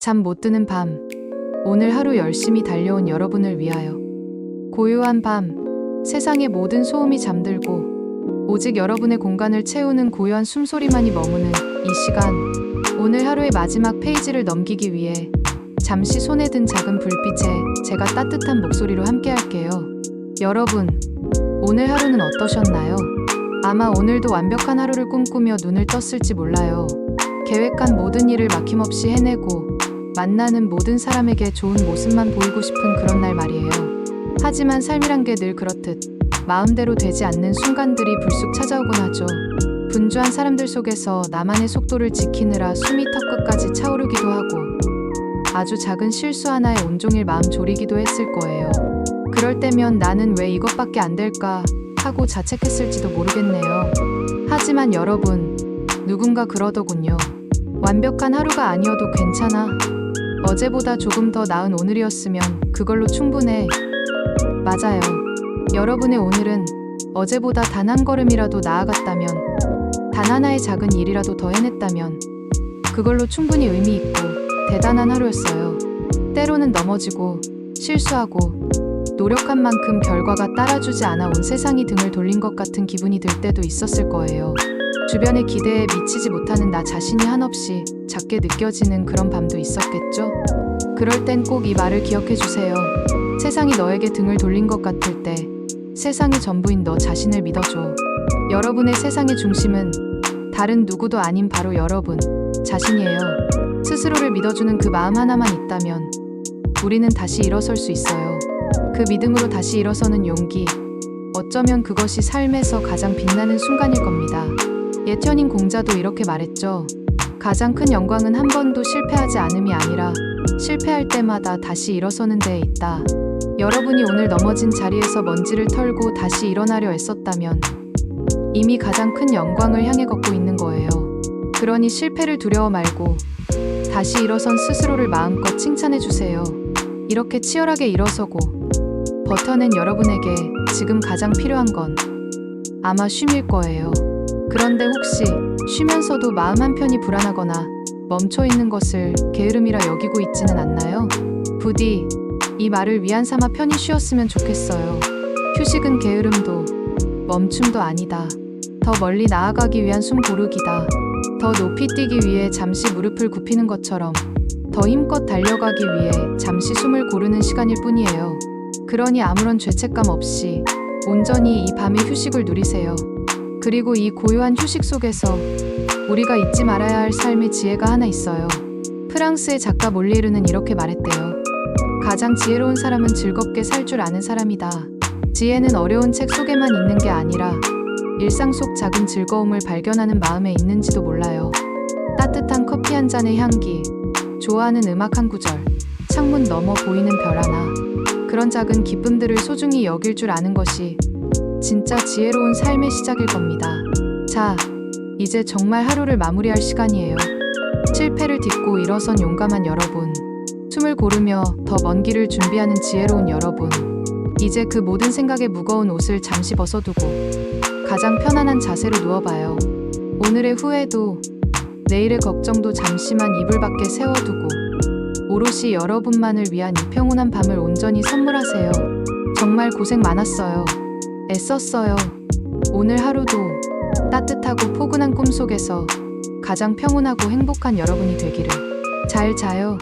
잠 못 드는 밤. 오늘 하루 열심히 달려온 여러분을 위하여. 고요한 밤. 세상의 모든 소음이 잠들고 오직 여러분의 공간을 채우는 고요한 숨소리만이 머무는 이 시간. 오늘 하루의 마지막 페이지를 넘기기 위해 잠시 손에 든 작은 불빛에 제가 따뜻한 목소리로 함께 할게요. 여러분, 오늘 하루는 어떠셨나요? 아마 오늘도 완벽한 하루를 꿈꾸며 눈을 떴을지 몰라요. 계획한 모든 일을 막힘없이 해내고 만나는 모든 사람에게 좋은 모습만 보이고 싶은 그런 날 말이에요. 하지만 삶이란 게 늘 그렇듯 마음대로 되지 않는 순간들이 불쑥 찾아오곤 하죠. 분주한 사람들 속에서 나만의 속도를 지키느라 숨이 턱끝까지 차오르기도 하고 아주 작은 실수 하나에 온종일 마음 졸이기도 했을 거예요. 그럴 때면 나는 왜 이것밖에 안 될까 하고 자책했을지도 모르겠네요. 하지만 여러분, 누군가 그러더군요. 완벽한 하루가 아니어도 괜찮아. 어제보다 조금 더 나은 오늘이었으면 그걸로 충분해. 맞아요. 여러분의 오늘은 어제보다 단 한 걸음이라도 나아갔다면, 단 하나의 작은 일이라도 더 해냈다면, 그걸로 충분히 의미 있고 대단한 하루였어요. 때로는 넘어지고, 실수하고, 노력한 만큼 결과가 따라주지 않아 온 세상이 등을 돌린 것 같은 기분이 들 때도 있었을 거예요. 주변의 기대에 미치지 못하는 나 자신이 한없이 작게 느껴지는 그런 밤도 있었겠죠? 그럴 땐 꼭 이 말을 기억해 주세요. 세상이 너에게 등을 돌린 것 같을 때 세상이 전부인 너 자신을 믿어줘. 여러분의 세상의 중심은 다른 누구도 아닌 바로 여러분 자신이에요. 스스로를 믿어주는 그 마음 하나만 있다면 우리는 다시 일어설 수 있어요. 그 믿음으로 다시 일어서는 용기. 어쩌면 그것이 삶에서 가장 빛나는 순간일 겁니다. 예천인 공자도 이렇게 말했죠. 가장 큰 영광은 한 번도 실패하지 않음이 아니라 실패할 때마다 다시 일어서는 데에 있다. 여러분이 오늘 넘어진 자리에서 먼지를 털고 다시 일어나려 애썼다면 이미 가장 큰 영광을 향해 걷고 있는 거예요. 그러니 실패를 두려워 말고 다시 일어선 스스로를 마음껏 칭찬해 주세요. 이렇게 치열하게 일어서고 버텨낸 여러분에게 지금 가장 필요한 건 아마 쉼일 거예요. 그런데 혹시 쉬면서도 마음 한편이 불안하거나 멈춰 있는 것을 게으름이라 여기고 있지는 않나요? 부디 이 말을 위안 삼아 편히 쉬었으면 좋겠어요. 휴식은 게으름도 멈춤도 아니다. 더 멀리 나아가기 위한 숨 고르기다. 더 높이 뛰기 위해 잠시 무릎을 굽히는 것처럼 더 힘껏 달려가기 위해 잠시 숨을 고르는 시간일 뿐이에요. 그러니 아무런 죄책감 없이 온전히 이 밤의 휴식을 누리세요. 그리고 이 고요한 휴식 속에서 우리가 잊지 말아야 할 삶의 지혜가 하나 있어요. 프랑스의 작가 몰리에르는 이렇게 말했대요. 가장 지혜로운 사람은 즐겁게 살 줄 아는 사람이다. 지혜는 어려운 책 속에만 있는 게 아니라 일상 속 작은 즐거움을 발견하는 마음에 있는지도 몰라요. 따뜻한 커피 한 잔의 향기, 좋아하는 음악 한 구절, 창문 너머 보이는 별 하나. 그런 작은 기쁨들을 소중히 여길 줄 아는 것이 진짜 지혜로운 삶의 시작일 겁니다. 자, 이제 정말 하루를 마무리할 시간이에요. 실패를 딛고 일어선 용감한 여러분, 숨을 고르며 더 먼 길을 준비하는 지혜로운 여러분, 이제 그 모든 생각의 무거운 옷을 잠시 벗어두고 가장 편안한 자세로 누워봐요. 오늘의 후회도 내일의 걱정도 잠시만 이불 밖에 세워두고 오롯이 여러분만을 위한 이 평온한 밤을 온전히 선물하세요. 정말 고생 많았어요. 애썼어요. 오늘 하루도 따뜻하고 포근한 꿈 속에서 가장 평온하고 행복한 여러분이 되기를. 잘 자요.